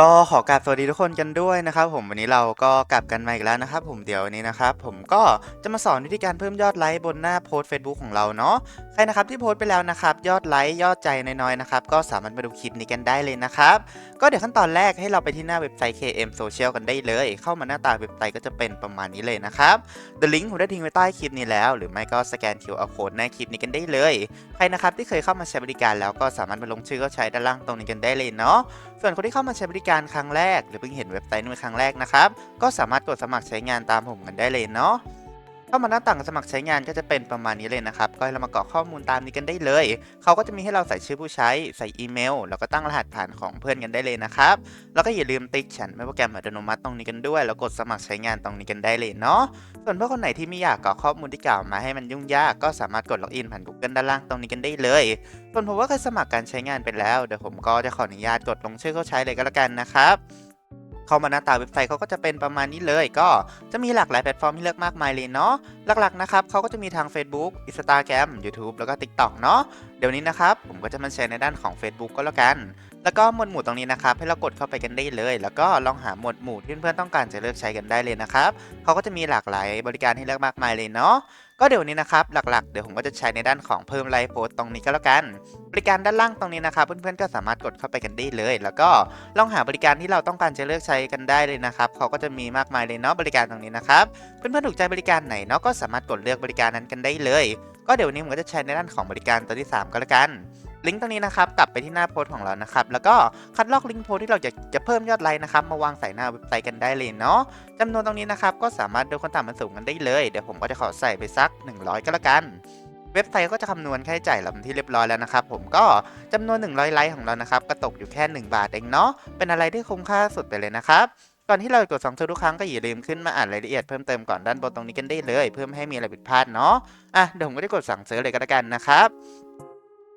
ก็ขอกราบสวัสดีทุกคนกันด้วยนะครับผมวันนี้เราก็กลับกันมาอีกแล้วนะครับผมเดี๋ยววันนี้นะครับผมก็จะมาสอนวิธีการเพิ่มยอดไลค์บนหน้าโพสต์ Facebook ของเราเนาะใครนะครับที่โพสต์ไปแล้วนะครับยอดไลค์ยอดใจน้อยๆนะครับก็สามารถมาดูคลิปนี้กันได้เลยนะครับก็เดี๋ยวขั้นตอนแรกให้เราไปที่หน้าเว็บไซต์ KM Social กันได้เลย เข้ามาหน้าตาเว็บไซต์ก็จะเป็นประมาณนี้เลยนะครับ The link ผมได้ทิ้งไว้ใต้คลิปนี้แล้ว หรือไม่ก็สแกน QR code หน้าคลิปนี้กันได้เลยใครนะครับที่เคยเข้ามาใช้บริการแล้วก็สามารถมาลงชื่อเข้าใช้ด้านล่างตรงนี้กันได้เลยเนาะส่วนคนที่เข้ามาใช้บริการครั้งแรก หรือเพิ่งเห็นเว็บไซต์นี้เป็นครั้งแรกนะครับ ก็สามารถกดสมัครใช้งานตามผมกันได้เลยเนาะ เข้ามาหน้าต่างสมัครใช้งานก็จะเป็นประมาณนี้เลยนะครับ ก็ให้เรามากรอกข้อมูลตามนี้กันได้เลย เขาก็จะมีให้เราใส่ชื่อผู้ใช้ ใส่อีเมล แล้วก็ตั้งรหัสผ่านของเพื่อนกันได้เลยนะครับ แล้วก็อย่าลืมติ๊กฉันไม่โปรแกรมอัตโนมัติตรงนี้กันด้วย แล้วกดสมัครใช้งานตรงนี้กันได้เลยเนาะ ส่วนเพื่อคนไหนที่ไม่อยากกรอกข้อมูลที่กล่าวมาให้มันยุ่งยาก ก็สามารถกดล็อกอินผ่าน Google ด้านล่างตรงนี้กันได้เลย ส่วนผมว่าเคยสมัครการใช้งานไปแล้ว เดี๋ยวผมก็จะขออนุญาตกดลงชื่อเข้าใช้เลยก็แล้วกันนะครับ เข้ามาหน้าตาเว็บไซต์เขาก็จะเป็นประมาณนี้เลย ก็จะมีหลากหลายแพลตฟอร์มให้เลือกมากมายเลยเนาะหลักๆนะครับเขาก็จะมีทาง Facebook Instagram YouTube แล้วก็ TikTok เนาะเดี๋ยวนี้นะครับผมก็จะมาแชร์ในด้านของ Facebook ก็แล้วกัน แล้วก็หมวดหมู่ตรงนี้นะครับให้เรากดเข้าไปกันได้เลย แล้วก็ลองหาหมวดหมู่ที่เพื่อนๆต้องการจะเลือกใช้กันได้เลยนะครับเขาก็จะมีหลากหลายบริการให้เลือกมากมายเลยเนาะก็เดี๋ยวนี้นะครับหลักๆ เดี๋ยวผมก็จะใช้ในด้านของเพิ่มไลฟ์โพสต์ตรงนี้ก็แล้วกัน บริการด้านล่างตรงนี้นะครับเพื่อนๆก็สามารถกดเข้าไปกันได้เลย แล้วก็ลองหาบริการที่เราต้องการจะเลือกใช้กันได้เลยนะครับเขาก็จะมีมากมายเลยเนาะบริการตรงนี้นะครับเพื่อนๆถูกใจบริการไหนเนาะก็สามารถกดเลือกบริการนั้นกันได้เลย ก็เดี๋ยวนี้ผมก็จะใช้ในด้านของบริการตัวที่ 3 ก็แล้วกัน ลิงก์ตรงนี้นะครับกลับไปที่หน้าโพสต์ของเรานะครับแล้วก็คัดลอกลิงก์โพสต์ที่เราจะจะเพิ่มยอดไลค์นะครับมาวางใส่หน้าเว็บไซต์กันได้เลยเนาะจำนวนตรงนี้นะครับก็สามารถดูคนต่ำมันสูงกันได้เลยเดี๋ยวผมก็จะขอใส่ไปสัก 100 ก็แล้วกันเว็บไซต์ก็จะคำนวณค่าใช้จ่ายเราที่เรียบร้อยแล้วนะครับผมก็จำนวน 100 ไลค์ของเรานะครับก็ตกอยู่แค่ 1 บาทเองเนาะเป็นอะไรที่คุ้มค่าสุดไปเลยนะครับก่อนที่เราจะกดสั่งซื้อทุกครั้งก็อย่าลืมขึ้นมาอ่านรายละเอียดเพิ่มเติมก่อนด้านบนตรงนี้กันได้เลย เพื่อไม่ให้มีอะไรผิดพลาดเนาะอะเดี๋ยวผมก็ได้กดสั่งซื้อเลยก็แล้วกันนะครับ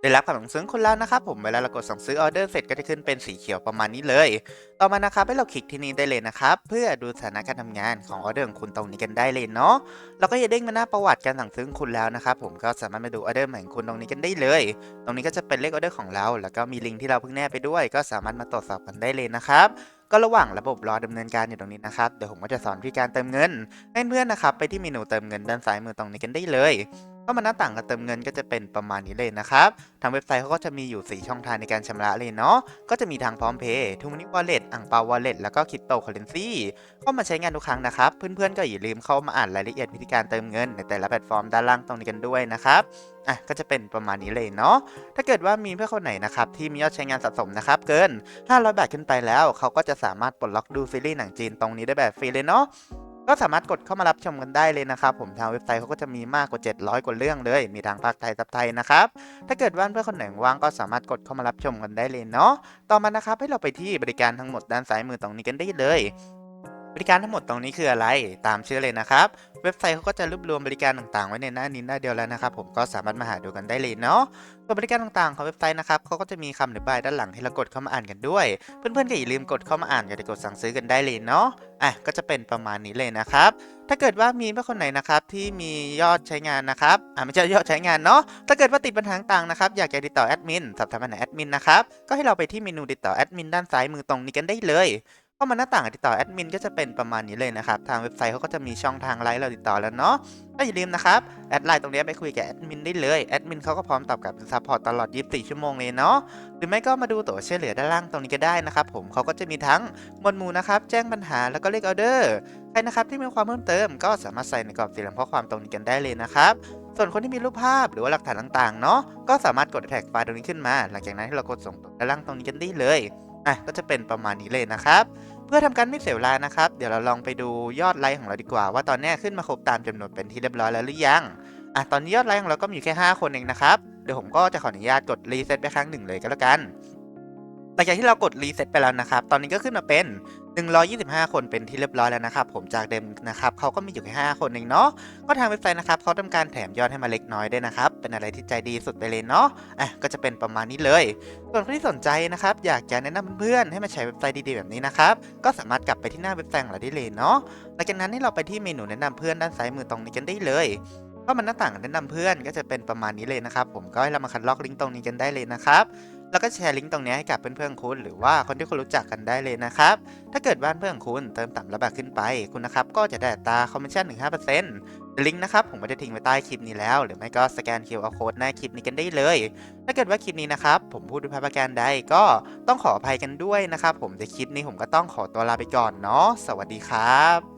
ได้รับคำสั่งซื้อคุณแล้วนะครับผมเวลาเรากดสั่งซื้อออเดอร์เสร็จก็จะขึ้นเป็นสีเขียวประมาณนี้เลย ต่อมานะครับให้เราคลิกที่นี่ได้เลยนะครับเพื่อดูสถานะการทำงานของออเดอร์ของคุณตรงนี้กันได้เลยเนาะแล้วก็อย่าเด้งมาหน้าประวัติการสั่งซื้อของคุณแล้วนะครับผมก็สามารถมาดูออเดอร์ใหม่ของคุณตรงนี้กันได้เลย ตรงนี้ก็จะเป็นเลขออเดอร์ของเรา แล้วก็มีลิงก์ที่เราเพิ่งแนบไปด้วย ก็สามารถมาตรวจสอบกันได้เลยนะครับก็ระหว่างระบบรอดำเนินการอยู่ตรงนี้นะครับ เดี๋ยวผมก็จะสอนวิธีการเติมเงินให้เพื่อนนะครับไปที่เมนูเติมเงินด้านซ้ายมือตรงนี้กันได้เลย ก็มาหน้าต่างการเติมเงินก็จะเป็นประมาณนี้เลยนะครับทางเว็บไซต์เขาก็จะมีอยู่ 4 ช่องทางในการชำระเลยเนาะก็จะมีทางพร้อมเพย์ทูมินิวอลเล็ตอ่างเปาวอลเล็ตแล้วก็คริปโตเคอเรนซีเข้ามาใช้งานทุกครั้งนะครับ เพื่อนๆก็อย่าลืมเข้ามาอ่านรายละเอียดวิธีการเติมเงินในแต่ละแพลตฟอร์มด้านล่างตรงนี้กันด้วยนะครับอะก็จะเป็นประมาณนี้เลยเนาะ ถ้าเกิดว่ามีเพื่อนคนไหนนะครับที่มียอดใช้งานสะสมนะครับเกิน 500 บาทขึ้นไปแล้ว เขาก็จะสามารถปลดล็อกดูซีรีส์หนังจีนตรงนี้ได้แบบฟรีเลยเนาะ ก็สามารถกดเข้ามารับชมกันได้เลยนะครับ ผมทางเว็บไซต์เขาก็จะมีมากกว่า 700 กว่าเรื่องเลย มีทางภาคไทยซับไทยนะครับ ถ้าเกิดว่าเพื่อนคนไหนว่างก็สามารถกดเข้ามารับชมกันได้เลยเนาะ ต่อมานะครับให้เราไปที่บริการทั้งหมดด้านซ้ายมือตรงนี้กันได้เลย บริการทั้งหมดตรงนี้คืออะไรตามชื่อเลยนะครับ เว็บไซต์เขาก็จะรวบรวมบริการต่างๆ ไว้ในหน้านี้หน้าเดียวแล้วนะครับ ผมก็สามารถมาหาดูกันได้เลยเนาะส่วนบริการต่างๆของเว็บไซต์นะครับเขาก็จะมีคำอธิบายด้านหลังให้เรากดเข้ามาอ่านกันด้วย เพื่อนๆก็อย่าลืมกดเข้ามาอ่านอย่าลืมกดสั่งซื้อกันได้เลยเนาะอะก็จะเป็นประมาณนี้เลยนะครับ ถ้าเกิดว่ามีเพื่อนคนไหนนะครับที่มียอดใช้งานนะครับอ่าไม่ใช่ยอดใช้งานเนาะถ้าเกิดว่าติดปัญหาต่างๆนะครับอยากจะติดต่อแอดมินสอบถามปัญหาแอดมินนะครับก็ให้เราไปที่เมนูติดต่อแอดมินด้านซ้ายมือตรงนี้กันได้เลย เข้ามาหน้าต่างติดต่อแอดมินก็จะเป็นประมาณนี้เลยนะครับ ทางเว็บไซต์เขาก็จะมีช่องทางไลน์เราติดต่อแล้วเนาะก็อย่าลืมนะครับ แอดไลน์ตรงนี้ไปคุยกับแอดมินได้เลยแอดมินเขาก็พร้อมตอบกลับซัพพอร์ตตลอด 24 ชั่วโมงเลยเนาะหรือไม่ก็มาดูตัวช่วยเหลือด้านล่างตรงนี้ก็ได้นะครับผมเขาก็จะมีทั้งมวดหมู่นะครับ แจ้งปัญหาแล้วก็เลขออเดอร์ใครนะครับที่มีความเพิ่มเติม ก็สามารถใส่ในกรอบสี่เหลี่ยมข้อความตรงนี้กันได้เลยนะครับส่วนคนที่มีรูปภาพหรือว่าหลักฐานต่างๆเนาะก็สามารถกดแท็กไฟล์ตรงนี้ขึ้นมา หลังจากนั้นให้เรากดส่งตรงด้านล่างตรงนี้กันได้เลย อะก็จะเป็นประมาณนี้เลยนะครับ เพื่อทำการไม่เสียเวลานะครับ เดี๋ยวเราลองไปดูยอดไลค์ของเราดีกว่า ว่าตอนนี้ขึ้นมาครบตามจำนวนเป็นที่เรียบร้อยแล้วหรือยังอะตอนนี้ยอดไลค์ของเราก็มีแค่ 5 คนเองนะครับเดี๋ยวผมก็จะขออนุญาตกดรีเซ็ตไปครั้งหนึ่งเลยก็แล้วกันหลังจากที่เรากดรีเซ็ตไปแล้วนะครับ ตอนนี้ก็ขึ้นมาเป็น 125 คนเป็นที่เรียบร้อยแล้วนะครับผมจากเดิมนะครับเขาก็มีอยู่แค่5คนเองเนาะก็ทางเว็บไซต์นะครับเขาทำการแถมยอดให้มาเล็กน้อยด้วยนะครับเป็นอะไรที่ใจดีสุดไปเลยเนาะอะก็จะเป็นประมาณนี้เลยส่วนคนที่สนใจนะครับอยากจะแนะนำเพื่อนๆให้มาใช้เว็บไซต์ดีๆแบบนี้นะครับก็สามารถกลับไปที่หน้าเว็บไซต์ของเราได้เลยเนาะหลังจากนั้นให้เราไปที่เมนูแนะนำเพื่อนด้านซ้ายมือตรงนี้กันได้เลยก็มันหน้าต่างแนะนำเพื่อนก็จะเป็นประมาณนี้เลยนะครับผมก็ให้เรามาคัดลอกลิงก์ตรงนี้กันได้เลยนะครับ แล้วก็แชร์ลิงก์ตรงนี้ให้กับเพื่อนๆคุณ หรือว่าคนที่คุณรู้จักกันได้เลยนะครับ ถ้าเกิดบ้านเพื่อนคุณเติมต่ำระบาทขึ้นไป คุณนะครับก็จะได้ตาคอมมิชชั่นถึง5%ลิงก์นะครับผมก็จะทิ้งไว้ใต้คลิปนี้แล้ว หรือไม่ก็สแกน QR Code หน้าคลิปนี้กันได้เลย ถ้าเกิดว่าคลิปนี้นะครับผมพูดด้วยพระประการใดก็ต้องขออภัยกันด้วยนะครับผมในคลิปนี้ผมก็ต้องขอตัวลาไปก่อนเนาะสวัสดีครับ